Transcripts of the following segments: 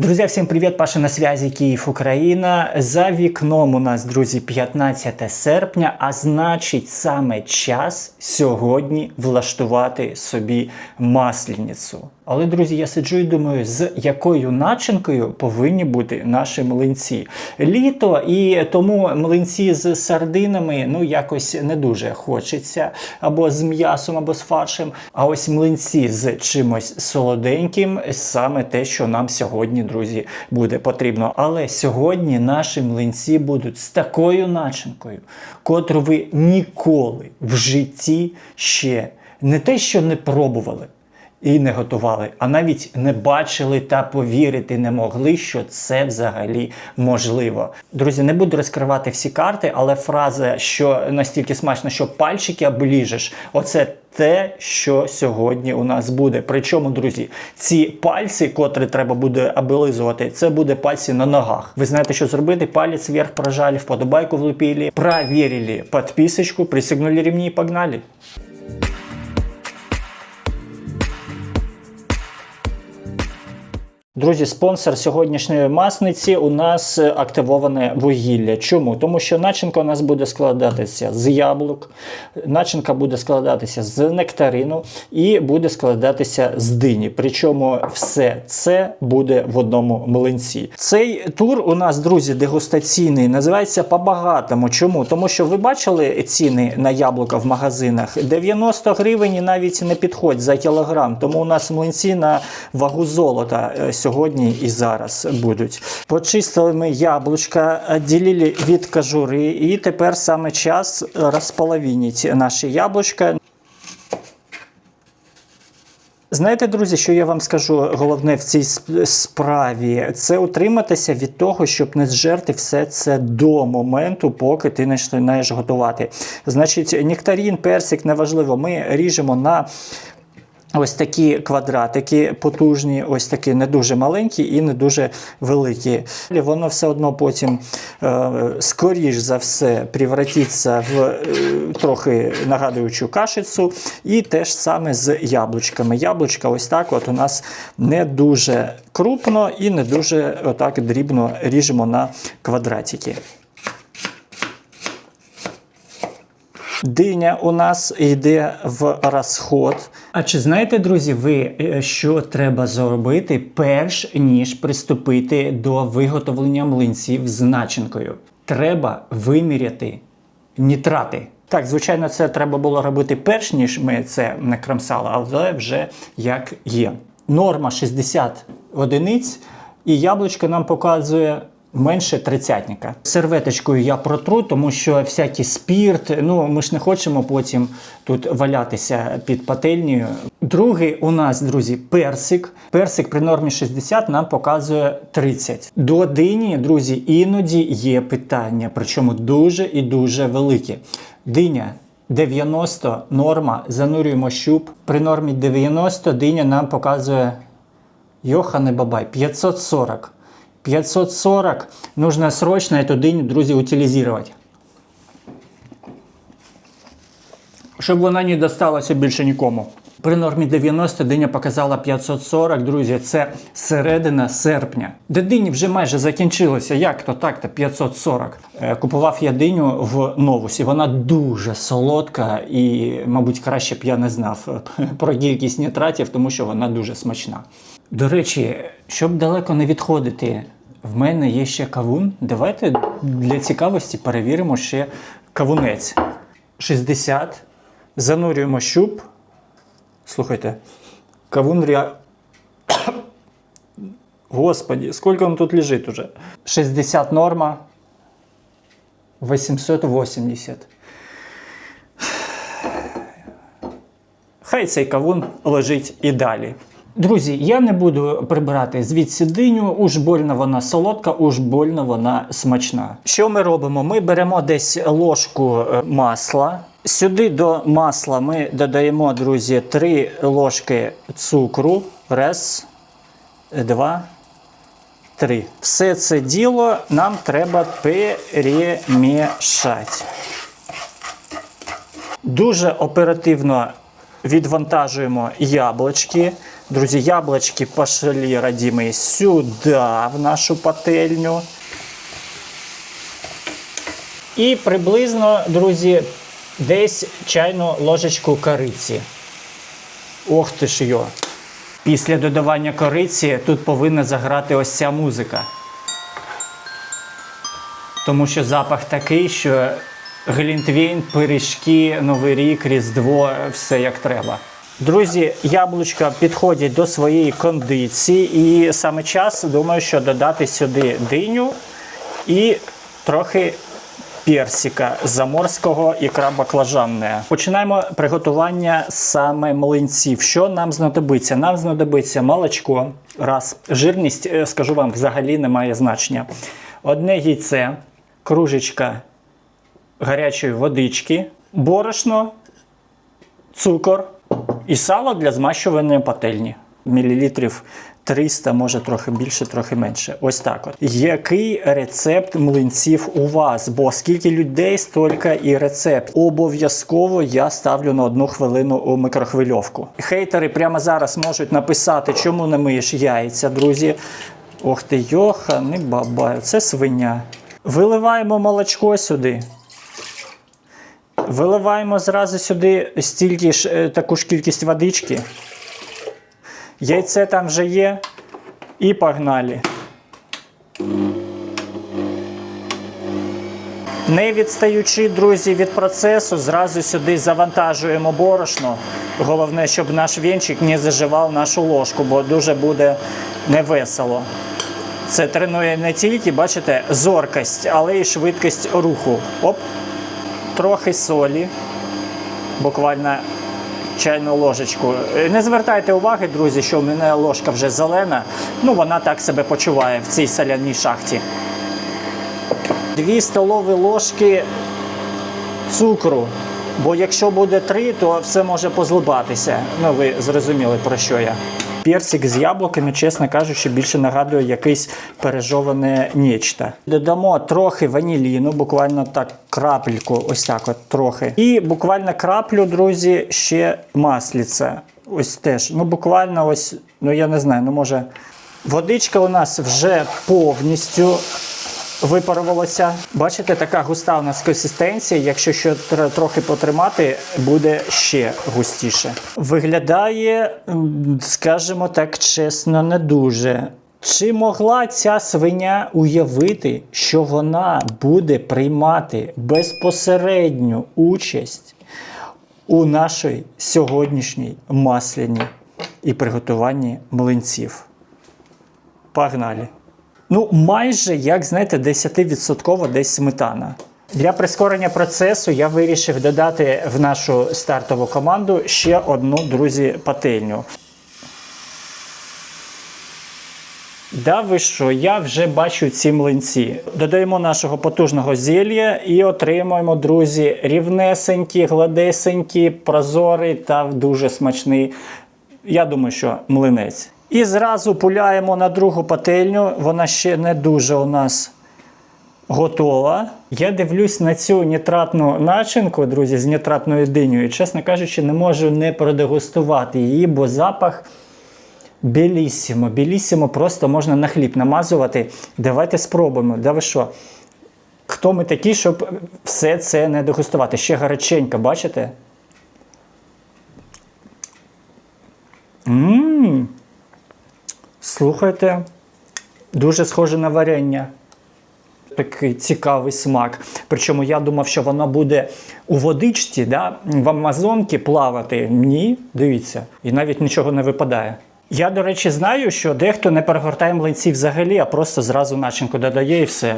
Друзья, всем привет! Паша на связи Київ, Україна. За вікном у нас, друзі, 15 серпня, а значить, саме час сьогодні влаштувати собі масленицю. Але, друзі, я сиджу і думаю, з якою начинкою повинні бути наші млинці. Літо, і тому млинці з сардинами ну якось не дуже хочеться, або з м'ясом, або з фаршем. А ось млинці з чимось солоденьким саме те, що нам сьогодні, друзі, буде потрібно. Але сьогодні наші млинці будуть з такою начинкою, котру ви ніколи в житті ще не те, що не пробували і не готували, а навіть не бачили та повірити не могли, що це взагалі можливо. Друзі, не буду розкривати всі карти, але фраза, що настільки смачно, що пальчики обліжеш, оце. Те, що сьогодні у нас буде. Причому, друзі, ці пальці, котрі треба буде облизувати, це буде пальці на ногах. Ви знаєте, що зробити? Палець вверх прожали, вподобайку влупили, проверили підписочку, присягнули ремні і погнали. Друзі, спонсор сьогоднішньої масниці у нас е, активоване вугілля. Чому? Тому що начинка у нас буде складатися з яблук, начинка буде складатися з нектарину і буде складатися з дині. Причому все це буде в одному млинці. Цей тур у нас, друзі, дегустаційний, називається по-багатому. Чому? Тому що ви бачили ціни на яблука в магазинах? 90 гривень і навіть не підходь за кілограм. Тому у нас млинці на вагу золота е, сьогодні і зараз будуть. Почистили ми яблучка, відділили від кожури, і тепер саме час розполовинити наші яблучка. Знаєте, друзі, що я вам скажу головне в цій справі? Це утриматися від того, щоб не зжерти все це до моменту, поки ти починаєш готувати. Значить, нектарін, персик, неважливо, ми ріжемо на Ось такі квадратики потужні, ось такі не дуже маленькі і не дуже великі. Воно все одно потім, е, скоріш за все, превратиться в е, трохи нагадуючу кашицю. І те ж саме з яблучками. Яблучка ось так от у нас не дуже крупно і не дуже отак дрібно ріжемо на квадратики. Диня у нас йде в розход. А чи знаєте, друзі, ви, е, що треба зробити, перш ніж приступити до виготовлення млинців з начинкою? Треба виміряти нітрати. Так, звичайно, це треба було робити перш ніж ми це накрамсали, але вже як є. Норма 60 одиниць, і яблучко нам показує менше тридцятника. Серветочкою я протру, тому що всякий спірт, ну ми ж не хочемо потім тут валятися під пательнею. Другий у нас, друзі, персик. Персик при нормі 60 нам показує 30. До дині, друзі, іноді є питання, причому дуже і дуже великі. Диня 90 норма, занурюємо щуп. При нормі 90 диня нам показує Йохане Бабай, 540. 540 нужно срочно эту дыню, друзі, утилізувати. Щоб вона не досталася більше нікому. При нормі 90 диня показала 540, друзі, це середина серпня. Де дині вже майже закінчилося. Як то так, то 540. Е, Купував я диню в новусі. Вона дуже солодка і, мабуть, краще б я не знав про кількість нітратів, тому що вона дуже смачна. До речі, щоб далеко не відходити, в мене є ще кавун. Давайте для цікавості перевіримо ще кавунець. 60. Занурюємо щуп. Слухайте, кавун. Господи, сколько он тут лежит уже? 60 норма. 880. Хай цей кавун лежить і далі. Друзі, я не буду прибирати звідси диню, уж больно вона солодка, уж больно вона смачна. Що ми робимо? Ми беремо десь ложку е, масла. Сюди до масла ми додаємо, друзі, 3 ложки цукру. Раз, два, три. Все це діло нам треба перемішати. Дуже оперативно відвантажуємо яблучки. Друзі, яблочки пошли, родимые, сюди, в нашу пательню. І приблизно, друзі, десь чайну ложечку кориці. Ох ти ж йо. Після додавання кориці тут повинна заграти ось ця музика. Тому що запах такий, що глінтвейн, пиріжки, Новий рік, Різдво, все як треба. Друзі, яблучка підходять до своєї кондиції, і саме час, думаю, що додати сюди диню і трохи персика заморського ікра баклажанне. Починаємо приготування саме млинців. Що нам знадобиться? Нам знадобиться молочко. Раз. Жирність, е, скажу вам, взагалі не має значення. Одне яйце, кружечка гарячої водички, борошно, цукор і сало для змащування пательні. Мілілітрів 300, може трохи більше, трохи менше. Ось так от. Який рецепт млинців у вас? Бо скільки людей, стільки і рецепт. Обов'язково я ставлю на одну хвилину у микрохвильовку. Хейтери прямо зараз можуть написати, чому не миєш яйця, друзі. Ох ти, йоха, не бабаю, це свиня. Виливаємо молочко сюди. Виливаємо зразу сюди стільки ж е, таку ж кількість водички. Яйце там вже є. І погнали. Не відстаючи, друзі, від процесу, зразу сюди завантажуємо борошно. Головне, щоб наш вінчик не заживав нашу ложку, бо дуже буде невесело. Це тренує не тільки, бачите, зоркость, але й швидкість руху. Оп, трохи солі, буквально чайну ложечку. Е, Не звертайте уваги, друзі, що в мене ложка вже зелена. Ну, вона так себе почуває в цій соляній шахті. Дві столові ложки цукру. Бо якщо буде три, то все може позлибатися. Ну, ви зрозуміли про що я. Персик з яблуками, чесно кажучи, більше нагадує якесь пережоване нічте. Додамо трохи ваніліну, буквально так крапельку, ось так от трохи. І буквально краплю, друзі, ще масліце. Ось теж. Ну, буквально ось, ну я не знаю, ну може. Водичка у нас вже повністю випарувалося. Бачите, така густа у нас консистенція. Якщо ще трохи потримати, буде ще густіше. Виглядає, скажімо так чесно, не дуже. Чи могла ця свиня уявити, що вона буде приймати безпосередню участь у нашій сьогоднішній масляній і приготуванні млинців? Погнали! Ну, майже, як знаєте, 10% десь сметана. Для прискорення процесу я вирішив додати в нашу стартову команду ще одну, друзі, пательню. Да ви що, я вже бачу ці млинці. Додаємо нашого потужного зілля і отримуємо, друзі, рівнесенькі, гладесенькі, прозорий та дуже смачний. Я думаю, що млинець. І зразу пуляємо на другу пательню. Вона ще не дуже у нас готова. Я дивлюсь на цю нітратну начинку, друзі, з нітратною динею. І, чесно кажучи, не можу не продегустувати її, бо запах білісімо. Білісімо просто можна на хліб намазувати. Давайте спробуємо. Да ви що? Хто ми такі, щоб все це не дегустувати? Ще гаряченько, бачите? Ммм. Слухайте, дуже схоже на варення. Такий цікавий смак. Причому я думав, що воно буде у водичці, да? в Амазонці плавати. Ні, дивіться, і навіть нічого не випадає. Я, до речі, знаю, що дехто не перегортає млинці взагалі, а просто зразу начинку додає і все.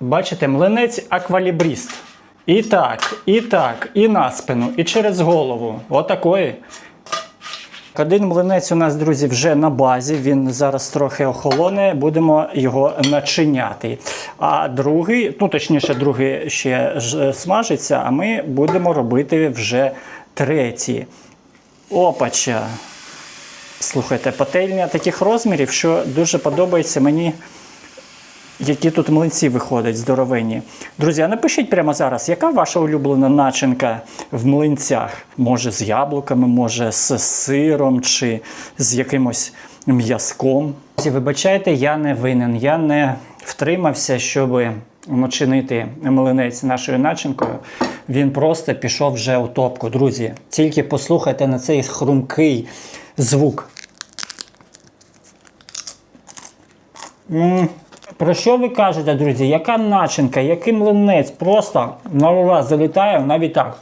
Бачите, млинець аквалібріст. І так, і так, і на спину, і через голову. Отакої. Один млинець у нас, друзі, вже на базі. Він зараз трохи охолоне, будемо його начиняти. А другий, ну точніше, другий ще ж смажиться, а ми будемо робити вже третій. Опача. Слухайте, пательня таких розмірів, що дуже подобається мені які тут млинці виходять здоровенні. Друзі, а напишіть прямо зараз, яка ваша улюблена начинка в млинцях? Може з яблуками, може з сиром чи з якимось м'язком. Вибачайте, я не винен. Я не втримався, щоб начинити млинець нашою начинкою. Він просто пішов вже у топку. Друзі, тільки послухайте на цей хрумкий звук. М, Про що ви кажете, друзі? Яка начинка, який млинець? Просто на ура залітає навіть так.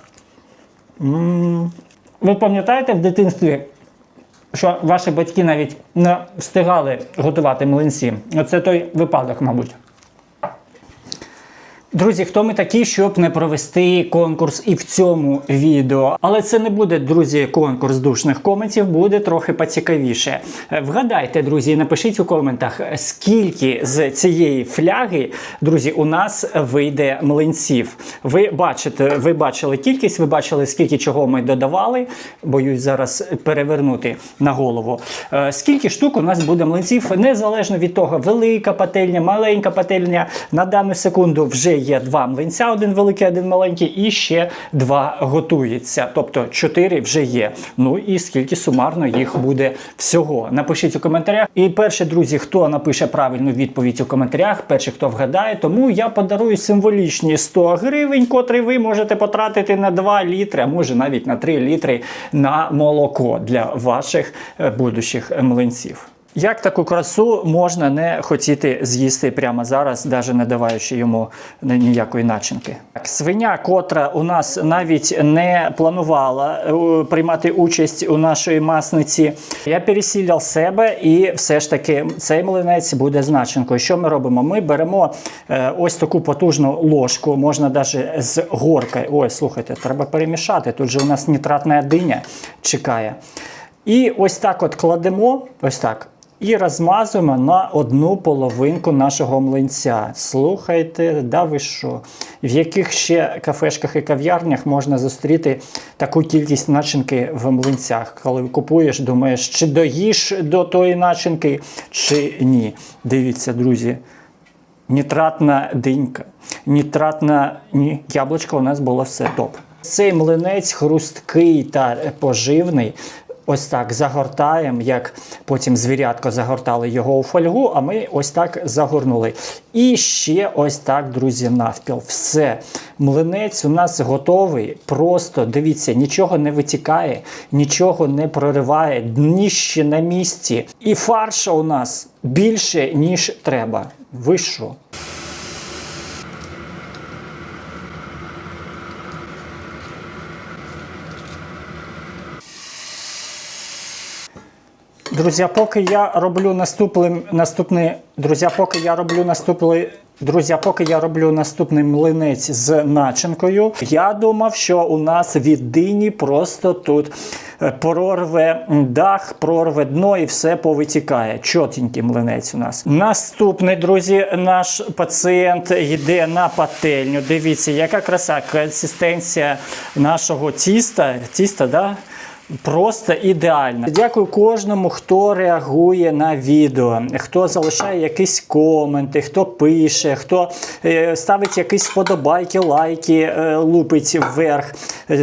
М, Ви пам'ятаєте в дитинстві, що ваші батьки навіть не встигали готувати млинці? Оце той випадок, мабуть. Друзі, хто ми такі, щоб не провести конкурс і в цьому відео? Але це не буде, друзі, конкурс душних коментів, буде трохи поцікавіше. Е, Вгадайте, друзі, напишіть у коментах, скільки з цієї фляги, друзі, у нас вийде млинців. Ви бачите, ви бачили кількість, ви бачили, скільки чого ми додавали. Боюсь зараз перевернути на голову. Е, Скільки штук у нас буде млинців, незалежно від того, велика пательня, маленька пательня. На дану секунду вже є два млинця, один великий, один маленький, і ще два готується. Тобто чотири вже є. Ну і скільки сумарно їх буде всього. Напишіть у коментарях. І перші друзі, хто напише правильну відповідь у коментарях, перший, хто вгадає, тому я подарую символічні 100 гривень, котрі ви можете потратити на 2 літри, а може навіть на 3 літри на молоко для ваших е, будущих млинців. Як таку красу можна не хотіти з'їсти прямо зараз, навіть не даваючи йому ніякої начинки? Свиня, котра у нас навіть не планувала е, приймати участь у нашій масниці, я пересіляв себе, і все ж таки цей млинець буде з начинкою. Що ми робимо? Ми беремо е, ось таку потужну ложку, можна навіть з горкою. Ой, слухайте, треба перемішати. Тут же у нас нітратна диня чекає. І ось так от кладемо, ось так. І розмазуємо на одну половинку нашого млинця. Слухайте, да ви що? В яких ще кафешках і кав'ярнях можна зустріти таку кількість начинки в млинцях? Коли купуєш, думаєш, чи доїш до тої начинки, чи ні. Дивіться, друзі. Нітратна динька, нітратна ні, яблучко у нас було все топ. Цей млинець хрусткий та поживний. Ось так загортаємо, як потім звірятко загортали його у фольгу, а ми ось так загорнули. І ще ось так, друзі, навпіл. Все. Млинець у нас готовий. Просто дивіться, нічого не витікає, нічого не прориває, дніще на місці. І фарша у нас більше, ніж треба. Ви що? Друзі, поки я роблю наступний, наступний друзі, поки я роблю наступний, друзі, поки я роблю наступний млинець з начинкою, я думав, що у нас від дині просто тут е, прорве дах, прорве дно і все повитікає. Чотенький млинець у нас. Наступний, друзі, наш пацієнт йде на пательню. Дивіться, яка краса, консистенція нашого тіста. Тіста, да? Просто ідеально. Дякую кожному, хто реагує на відео, хто залишає якісь коменти, хто пише, хто е, ставить якісь вподобайки, лайки, е, лупить вверх.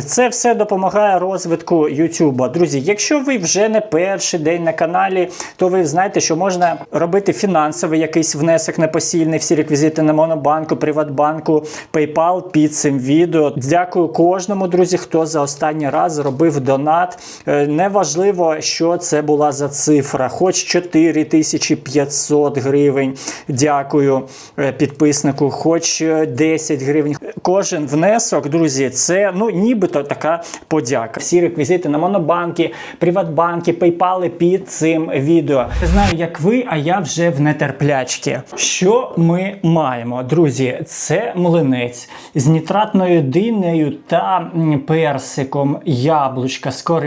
Це все допомагає розвитку Ютуба. Друзі, якщо ви вже не перший день на каналі, то ви знаєте, що можна робити фінансовий якийсь внесок непосильний, всі реквізити на Монобанку, Приватбанку, PayPal під цим відео. Дякую кожному, друзі, хто за останній раз зробив донат. Е, Неважливо, що це була за цифра, хоч 4500 гривень. Дякую е, підписнику, хоч е, 10 гривень. Кожен внесок, друзі, це ну нібито така подяка. Всі реквізити на Монобанки, Приватбанки, PayPal під цим відео. Знаю, як ви, а я вже в нетерплячці. Що ми маємо, друзі? Це млинець з нітратною динею та персиком, яблучка з корицею.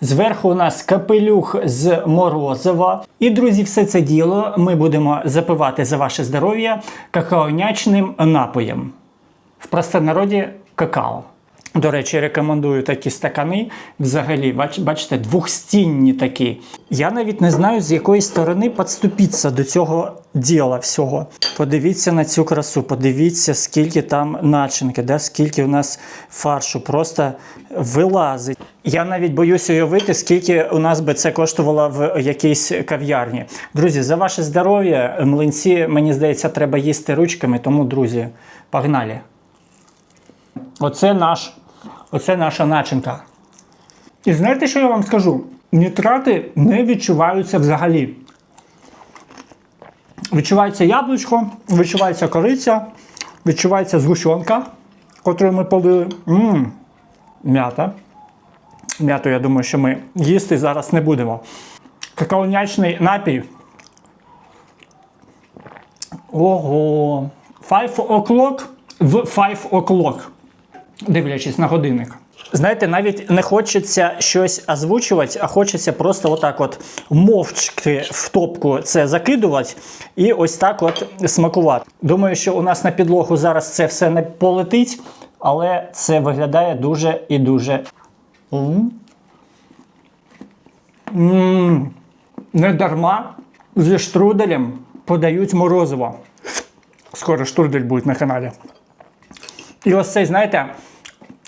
Зверху у нас капелюх з морозива. І, друзі, все це діло ми будемо запивати за ваше здоров'я какаонячним напоєм. В простонароді какао. До речі, рекомендую такі стакани. Взагалі, бач- бачите, двохстінні такі. Я навіть не знаю, з якої сторони підступитися до цього діла всього. Подивіться на цю красу, подивіться, скільки там начинки, да? скільки у нас фаршу просто вилазить. Я навіть боюся уявити, скільки у нас би це коштувало в якійсь кав'ярні. Друзі, за ваше здоров'я, млинці, мені здається, треба їсти ручками, тому, друзі, погнали. Оце наш, оце наша начинка. І знаєте, що я вам скажу? Нітрати не відчуваються взагалі. Відчувається яблучко, відчувається кориця, відчувається згущенка, котру ми полили. Мм, м'ята. М'яту, я думаю, що ми їсти зараз не будемо. Какаонячний напій. Ого. Five o'clock в five o'clock дивлячись на годинник. Знаєте, навіть не хочеться щось озвучувати, а хочеться просто отак от мовчки в топку це закидувати і ось так от смакувати. Думаю, що у нас на підлогу зараз це все не полетить, але це виглядає дуже і дуже. М. М. Не дарма зі штруделем подають морозиво. Скоро штрудель буде на каналі. І ось цей, знаєте,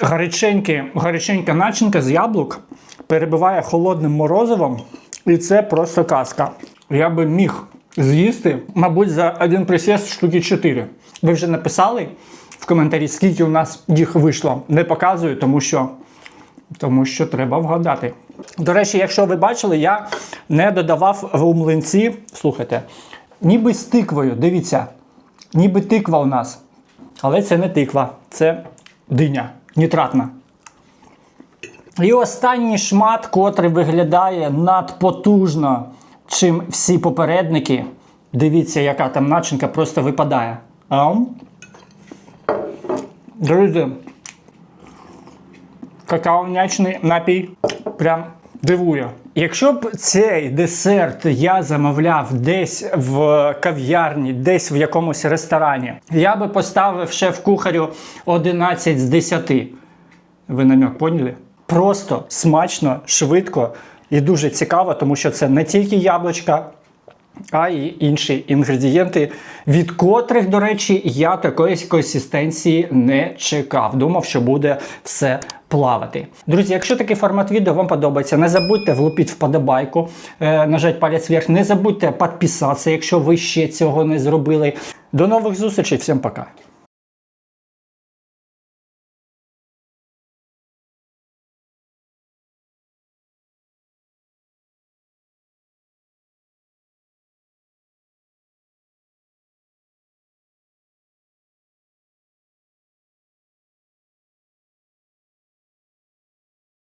гаряченький, гаряченька начинка з яблук перебиває холодним морозивом, і це просто казка. Я би міг з'їсти, мабуть, за один присіст штуки 4. Ви вже написали в коментарі, скільки у нас їх вийшло. Не показую, тому що, тому що треба вгадати. До речі, якщо ви бачили, я не додавав в млинці, слухайте, ніби з тиквою, дивіться, ніби тиква у нас. Але це не тиква, це диня нітратна. І останній шмат, котрий виглядає надпотужно, чим всі попередники. Дивіться, яка там начинка просто випадає. Ам. Друзі, какаонячний напій прям дивує. Якщо б цей десерт я замовляв десь в кав'ярні, десь в якомусь ресторані, я би поставив шеф-кухарю 11 з 10. Ви намек поняли? Просто смачно, швидко і дуже цікаво, тому що це не тільки яблучка, а й інші інгредієнти, від котрих, до речі, я такої консистенції не чекав. Думав, що буде все плавати. Друзі, якщо такий формат відео вам подобається, не забудьте влупити вподобайку, е, нажати палець вверх, не забудьте підписатися, якщо ви ще цього не зробили. До нових зустрічей, всім пока!